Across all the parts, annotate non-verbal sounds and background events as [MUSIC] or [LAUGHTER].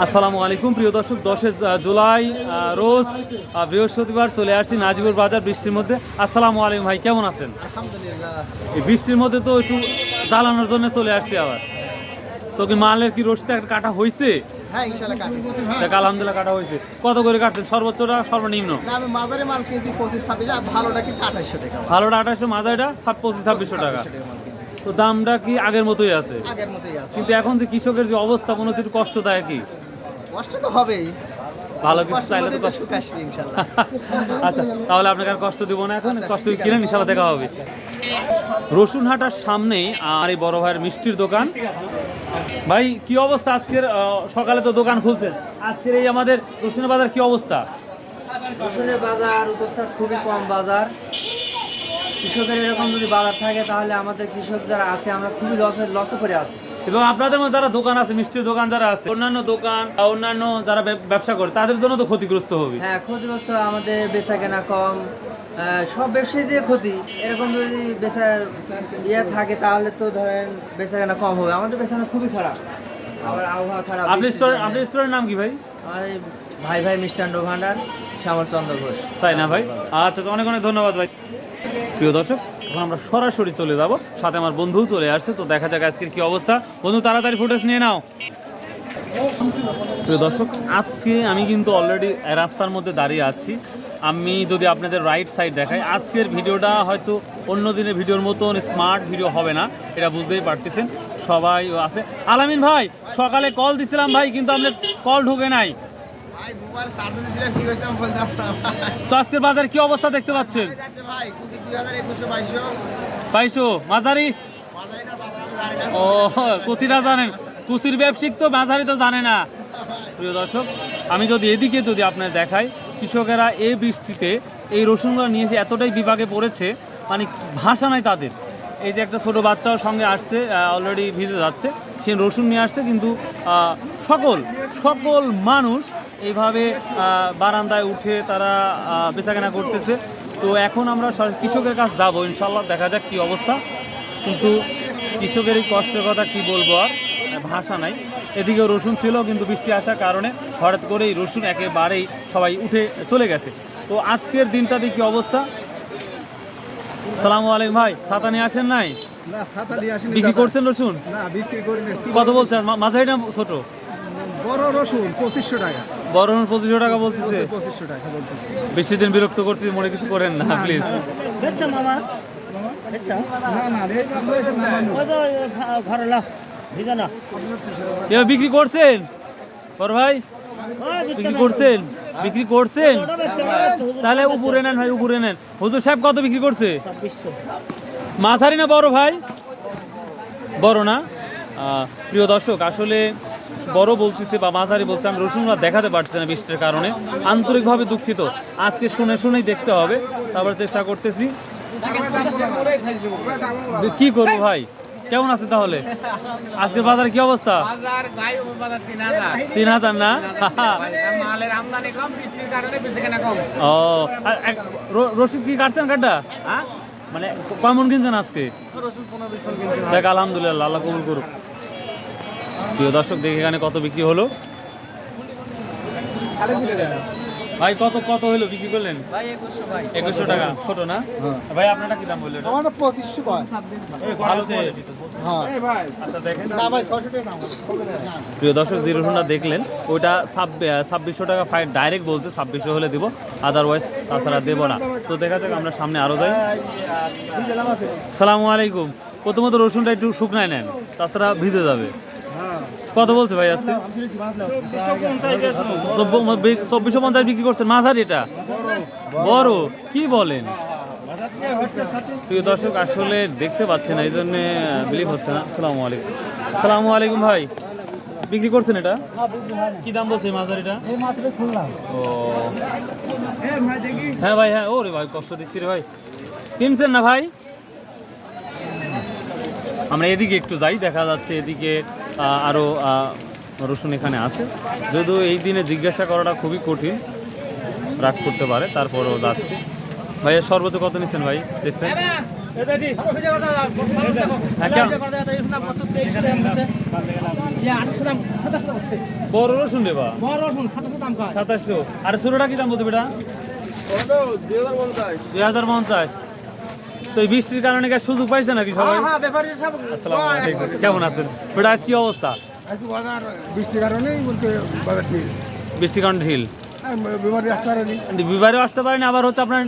আসসালামু আলাইকুম প্রিয় দর্শক। দশে জুলাই রোজ বৃহস্পতিবার চলে আসছি নাজিবুর বাজার বৃষ্টির মধ্যে। আসসালামু আলাইকুম ভাই কেমন আছেন? এই বৃষ্টির মধ্যে তো একটু জ্বালানোর জন্য চলে আসছি আবার। তো কি মালের কি রশিতে একটা কাটা হয়েছে হ্যাঁ ইনশাল্লাহ কাটি দেখ আলহামদুলিল্লাহ কাটা হয়েছে কত করে কাটছেন? সর্বোচ্চটা সর্বনিম্ন? ভালোটা আঠাশশো পঁচিশ ছাব্বিশশো টাকা। তো দামটা কি আগের মতোই আছে? কিন্তু এখন যে কৃষকের যে অবস্থা মনে হচ্ছে একটু কষ্টদায়ক কি কষ্ট তো হবেই। ভালো কিছু চাইলে তো কষ্ট। আসবে ইনশাল্লাহ। [LAUGHS] আচ্ছা তাহলে আপনাকে আর কষ্ট দিব না এখন কষ্ট কিনেন ইনশাল্লাহ দেখা হবে। রসুন হাটার সামনেই আর এই বড় ভাইয়ের মিষ্টির দোকান। ভাই কি অবস্থা আজকের আহ, সকালে তো দোকান খুলছেন। আজকের এই আমাদের রসুনের বাজার কি অবস্থা? রসুনের বাজার উপস্থিত খুবই কম বাজার। কৃষকের এরকম যদি বাজার থাকে তাহলে আমাদের কৃষক যারা আছে আমরা খুবই লসে লসে পড়ে আছি। এবং আপনাদের মধ্যে যারা দোকান আছে মিষ্টির দোকান যারা আছে অন্যান্য দোকান বা অন্যান্য যারা ব্যবসা করে তাদের জন্য তো ক্ষতিগ্রস্ত হবে। হ্যাঁ ক্ষতিগ্রস্ত আমাদের বেচা কেনা কম সব ব্যবসায়ীদের ক্ষতি এরকম যদি বেচার ইয়ে থাকে তাহলে তো ধরেন বেচা কেনা কম হবে। আমাদের বেচা কেনা খুবই খারাপ। আবার আবহাওয়া খারাপ আপনি স্টোর। আপনার স্টোরের নাম কি ভাই? আমার ভাই ভাই মিষ্টান্ন ভাণ্ডার শ্যামল চন্দ্র ঘোষ। তাই না ভাই? আচ্ছা তো অনেক অনেক ধন্যবাদ ভাই। প্রিয় দর্শক এখন আমরা সরাসরি চলে যাব। সাথে আমার বন্ধুও চলে আসছে, তো দেখা যাক আজকের কি অবস্থা। বন্ধু, তাড়াতাড়ি ফুটেজ নিয়ে নাও। প্রিয় দর্শক, আজকে আমি কিন্তু অলরেডি রাস্তার মধ্যে দাঁড়িয়ে আছি। আমি যদি আপনাদের রাইট সাইড দেখাই, আজকের ভিডিওটা হয়তো অন্য দিনের ভিডিওর মতন স্মার্ট ভিডিও হবে না, এটা বুঝতেই পারতেছেন। সবাই আছে। আলামিন ভাই, সকালে কল দিছিলাম ভাই, কিন্তু আপনার কল ঢুকে নাই। তো আজকের বাজারে কি অবস্থা দেখতে পাচ্ছেন? পাইছো মাঝারি? ও কুচিরা জানেন। কুচির ব্যবসায়িক তো মাঝারি তো জানে না। প্রিয় দর্শক আমি যদি এদিকে যদি আপনার দেখাই কৃষকেরা এই বৃষ্টিতে এই রসুনগুলো নিয়ে এসে এতটাই বিভাগে পড়েছে মানে ভাষা নাই তাদের। এই যে একটা ছোট বাচ্চাও সঙ্গে আসছে অলরেডি ভিজে যাচ্ছে। সে রসুন নিয়ে আসছে কিন্তু সকল সকল মানুষ এইভাবে আহ, বারান্দায় উঠে তারা বেচাকেনা করতেছে। তো এখন আমরা কৃষকের কাছে যাব ইনশাল্লাহ দেখা যাক কী অবস্থা। কিন্তু কৃষকের এই কষ্টের কথা কি বলব আর ভাষা নাই। এদিকে রসুন ছিল কিন্তু বৃষ্টি আসার কারণে হঠাৎ করেই রসুন একেবারেই সবাই উঠে চলে গেছে। তো আজকের দিনটাতে কি অবস্থা? সালামু আলাইকুম ভাই ছাতা নিয়ে আসেন নাই? বিক্রি করছেন রসুন? না বিক্রি করি না কত বলছেন? মাঝারিটা ছোট? বড় রসুন পঁচিশশো টাকা বড় রসুন পঁচিশশো টাকা বলতেছে পঁচিশশো টাকা বেশি দিন বিরক্ত করতে মনে কিছু করেন না প্লিজ। এবার বিক্রি করছেন বড় ভাই বিক্রি করছেন বিক্রি করছেন তাহলে উপরে নেন ভাই উপরে নেন হুজুর সাহেব কত বিক্রি করছে মাঝারি না বড় ভাই বড় না প্রিয় দর্শক আসলে বড় বলতেছে বা মাঝারি বলছে আমি রসুনগুলো দেখাতে পারছি না বৃষ্টির কারণে। আন্তরিকভাবে দুঃখিত। আজকে শুনে শুনেই দেখতে হবে। তারপর চেষ্টা করতেছি। কি করব ভাই? কেমন আছে তাহলে? আজকের বাজারে কি অবস্থা? তিন হাজার। না? ও রসিদ কি কাটছেন কাটা হ্যাঁ? মানে কেমন কিনছেন আজকে? দেখ আলহামদুলিল্লাহ আল্লাহ কবুল করুক। প্রিয় দর্শক দেখে এখানে কত বিক্রি হলো। ভাই কত কত হলো বিক্রি করলেন? ভাই একুশশো টাকা ছোট না? ভাই আপনারটা কি দাম বলল এটা? আমারটা পঁচিশশো ভালো আছে হ্যাঁ। আচ্ছা দেখেন। না ভাই ছশো টাকা দাম প্রিয় দর্শক যে রসুনটা দেখলেন ওইটা ছাব্বিশশো টাকা ফাইন ডাইরেক্ট বলছে ছাব্বিশশো হলে দিব আদারওয়াইজ তাছাড়া দেবো না। তো দেখা যাক আমরা সামনে আরও যাই। সালামু আলাইকুম। প্রথমত রসুনটা একটু শুকনায় নেন তাছাড়া ভিজে যাবে। কত বলছে ভাই আজকে? চব্বিশশো পঞ্চাশ বিক্রি করছেন। মাঝারি এটা? বড়। কি বলেন? দর্শক, আসলে দেখতে পাচ্ছেন এই জন্য বিলিভ হচ্ছে না। সালামু আলাইকুম। সালামু আলাইকুম ভাই। বিক্রি করছেন এটা? কি দাম বলছে মাঝারিটা? ও। হ্যাঁ ভাই হ্যাঁ ওরে ভাই, কষ্ট দিচ্ছি রে ভাই। কিনছেন না ভাই? আমরা এদিকে একটু যাই, দেখা যাচ্ছে এদিকে। আহ, আরও আহ, রসুন এখানে আছে। যদিও এই দিনে জিজ্ঞাসা করাটা খুবই কঠিন রাগ করতে পারে তারপরেও যাচ্ছে। ভাইয়া সর্বোচ্চ কত নিচ্ছেন ভাই? দেখছেন? হ্যাঁ, কেমন? বড় রসুন সাতাশশো। আর ছোটটা কি দাম বলতে বেটা? দুই হাজার পঞ্চাশ। তো এই বৃষ্টির কারণে কি আর সুযোগ পাইছে নাকি সবাই? আসসালামু আলাইকুম। কেমন আছেন? বেটা আজ কি অবস্থা? একটু বৃষ্টির কারণেই বলতে বৃষ্টির কারণে ঢিল। আসতে পারেনি। বিবারে আসতে পারেন আবার হচ্ছে আপনার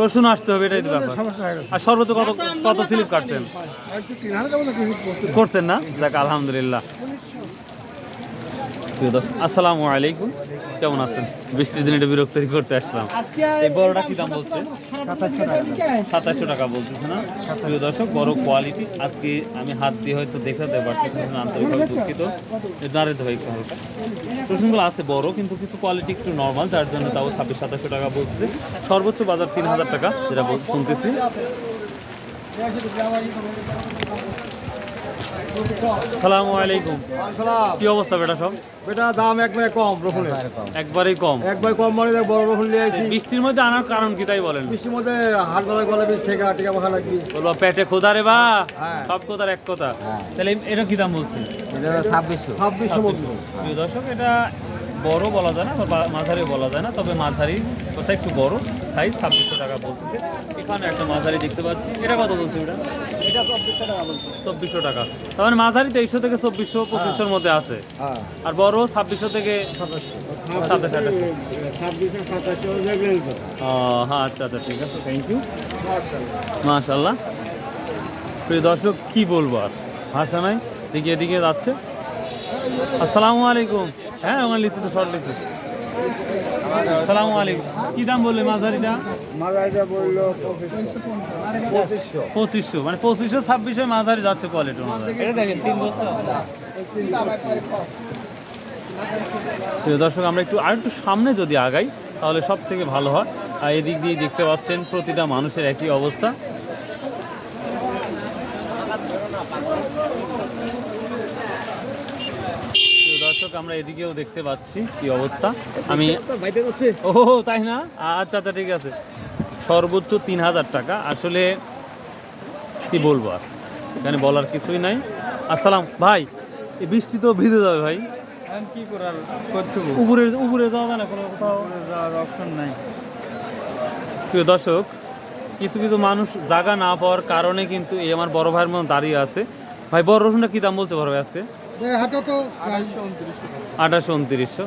রসুন আসতে হবে এটাই ব্যাপার। হয়ে আর সর্বোচ্চ কত কত স্লিপ কাটছেন? করছেন না? যাক আলহামদুলিল্লাহ। প্রিয় দর্শক, আসসালামু আলাইকুম। কেমন আছেন? বৃষ্টির দিনে এটা বিরক্তি করতে আসলাম। এই বড়টা কি দাম বলছে? সাতাশশো টাকা বলতেছে না? প্রিয় দর্শক বড় কোয়ালিটি আজকে আমি হাত দিয়ে হয়তো দেখাতে পারতেছি না আন্তরিকভাবে দুঃখিত। দাঁড়াতে হয় একটু হালকা। রসুনগুলো আছে বড় কিন্তু কিছু কোয়ালিটি একটু নর্মাল যার জন্য তাও ছাব্বিশ সাতাশশো টাকা বলতেছে। সর্বোচ্চ বাজার তিন হাজার টাকা যেটা শুনতেছি। সালামু আলাইকুম। কি অবস্থা বেটা সব? বেটা দাম একবারে কম রসুনের। একবারেই কম। একবার কম মানে দেখ বড় রসুন নিয়ে আইছি। বৃষ্টির মধ্যে আনার কারণ কি তাই বলেন? বৃষ্টির মধ্যে হাট বাজার গলা থেকে টিকা মাখা লাগবে। বলব পেটে খোদা রে বা? হ্যাঁ। সব কথার এক কথা। তাহলে এটা কি দাম বলছে। ছাব্বিশশো। ছাব্বিশশো দর্শক এটা বড় বলা যায় না বা মাঝারি বলা যায় না তবে মাঝারি কথা একটু বড় সাইজ ছাব্বিশশো টাকা বলতেছে। এখানে একটা মাঝারি দেখতে পাচ্ছি। এটা কত বলছে ওটা চব্বিশশো টাকা তার মানে মাঝারি তেইশশো থেকে চব্বিশশো পঁচিশশোর মধ্যে আছে। হ্যাঁ। আর বড় ছাব্বিশশো থেকে সাতাশ হ্যাঁ আচ্ছা আচ্ছা ঠিক আছে থ্যাংক ইউ মাশাল্লাহ প্রিয় দর্শক কি বলব আর? ভাষা নাই। দিকে এদিকে যাচ্ছে। আসসালামু আলাইকুম। হ্যাঁ আমার লিচু তো শর্ট লিচু আসসালামু আলাইকুম। কি দাম বললে মাঝারিটা? বলল পঁচিশশো। পঁচিশশো মানে পঁচিশশো ছাব্বিশশো মাঝারি যাচ্ছে কোয়ালিটি মাঝারি। এটা দেখেন তিন বস্তা। দর্শক আমরা একটু আর একটু সামনে যদি আগাই তাহলে সব থেকে ভালো হয়। আর এদিক দিয়ে দেখতে পাচ্ছেন প্রতিটা মানুষের একই অবস্থা। দর্শক আমরা এদিকেও দেখতে পাচ্ছি কি অবস্থা। আমি ও তাই না? আচ্ছা আচ্ছা ঠিক আছে। সর্বোচ্চ তিন হাজার টাকা। আসলে কি বলব আর? এখানে বলার কিছুই নাই। আসসালাম ভাই এই বৃষ্টি তো ভিজে যাবে ভাই। কি করার উপরে উপরে যাওয়া যায় না কোনো কোথাও? যাওয়ার অপশন নাই। প্রিয় দর্শক কিছু কিছু মানুষ জায়গা না পাওয়ার কারণে কিন্তু এই আমার বড় ভাইয়ের মতো দাঁড়িয়ে আছে। ভাই বড় রসুনটা কি দাম বলছে বলতে পারবে আজকে? আঠাশশো উনত্রিশশো।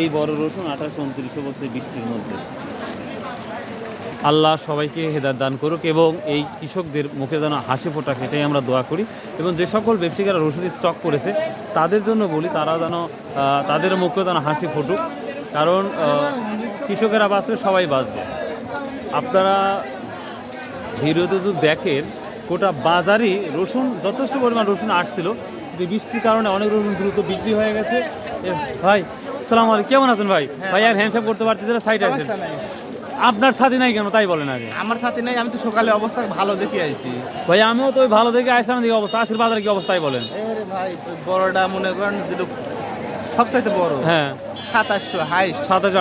এই বড় রসুন আঠাশশো উনত্রিশশো বলছে বৃষ্টির মধ্যে। আল্লাহ সবাইকে হেদার দান করুক এবং এই কৃষকদের মুখে যেন হাসি ফোটাক, এটাই আমরা দোয়া করি। এবং যে সকল ব্যবসায়ীরা রসুন স্টক করেছে, তাদের জন্য বলি, তারা যেন তাদের মুখে যেন হাসি ফুটুক। কারণ কৃষকেরা বাঁচলে সবাই বাঁচবে। আপনারা ভিডিওতে যদি দেখেন, গোটা বাজারই রসুন, যথেষ্ট পরিমাণ রসুন আসছিল। কিন্তু বৃষ্টির কারণে অনেক রকম দ্রুত বিক্রি হয়ে গেছে। ভাই সালাম আলাইকুম। কেমন আছেন ভাই? ভাই আর হ্যান্ডশেক করতে পারতেছে না সাইড আছেন। আপনার সাথে নাই কেন? তাই বলেন আগে। আমার সাথে নাই আমি তো সকালে অবস্থা ভালো দেখে আইছি। ভাই আমিও তো ভালো দেখে আসলাম দেখি অবস্থা। আজকের বাজারে কি অবস্থায় বলেন। ভাই বড়টা মনে করেন যেটা সবচাইতে বড়। হ্যাঁ। সাতাশশো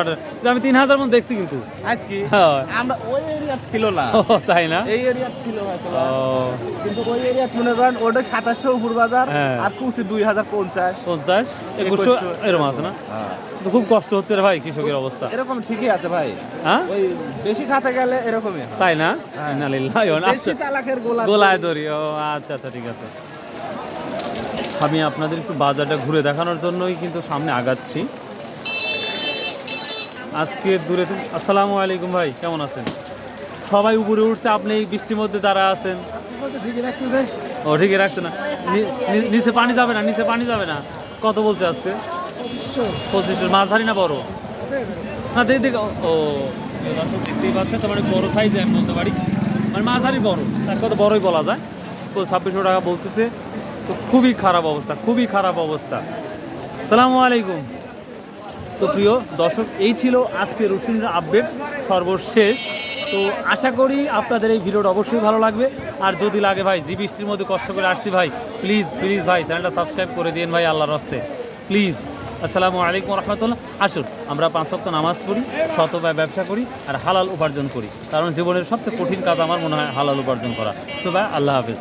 আঠাশ। আমি তিন হাজার মতো দেখছি কিন্তু। আজকে? হ্যাঁ। আমরা ওই এরিয়া ছিল না। তাই না? এই এরিয়া ছিল কিন্তু ওই এরিয়া মনে করেন ওটা সাতাশশো উপর বাজার হ্যাঁ। আর কুচি দুই হাজার পঞ্চাশ। পঞ্চাশ? একুশশো। এরকম আছে না? খুব কষ্ট হচ্ছে রে ভাই কৃষকের অবস্থা। এরকম ঠিকই আছে ভাই। হ্যাঁ? ওই বেশি খাতে গেলে এরকমই তাই না? হ্যাঁ। ইন্না লিল্লাহি বেশি চালাকের গোলা গোলায় দড়ি ও আচ্ছা আচ্ছা ঠিক আছে। আমি আপনাদের একটু বাজারটা ঘুরে দেখানোর জন্যই কিন্তু সামনে আগাচ্ছি। আজকে দূরে আসসালামু আলাইকুম ভাই কেমন আছেন? সবাই উপরে উঠছে আপনি এই বৃষ্টির মধ্যে দাঁড়া আছেন। ও ঠিকই রাখছে না। নিচে পানি যাবে না নিচে পানি যাবে না। কত বলছে আজকে? পঁচিশশো। মাঝারি না বড়? না দেখ দেখ ও দেখতেই পাচ্ছেন তো মানে বড় সাইজ আমি বলতে পারি। মানে মাঝারি বড় তার কথা বড়ই বলা যায়। তো ছাব্বিশশো টাকা বলতেছে। তো খুবই খারাপ অবস্থা খুবই খারাপ অবস্থা। সালামু আলাইকুম। তো প্রিয় দর্শক, এই ছিল আজকে রসুনের আপডেট সর্বশেষ। তো আশা করি আপনাদের এই ভিডিওটা অবশ্যই ভালো লাগবে। আর যদি লাগে ভাই, জি বৃষ্টির মধ্যে কষ্ট করে আসছি ভাই প্লিজ প্লিজ ভাই চ্যানেলটা সাবস্ক্রাইব করে দিন ভাই, আল্লাহর হস্তে প্লিজ আসসালামু আলাইকুম রহমতুল্লাহ। আসুন, আমরা পাঁচ সপ্তাহ নামাজ পড়ি শতভাবে ব্যবসা করি আর হালাল উপার্জন করি। কারণ জীবনের সবচেয়ে কঠিন কাজ আমার মনে হয় হালাল উপার্জন করা। সুবাহ, আল্লাহ হাফিজ।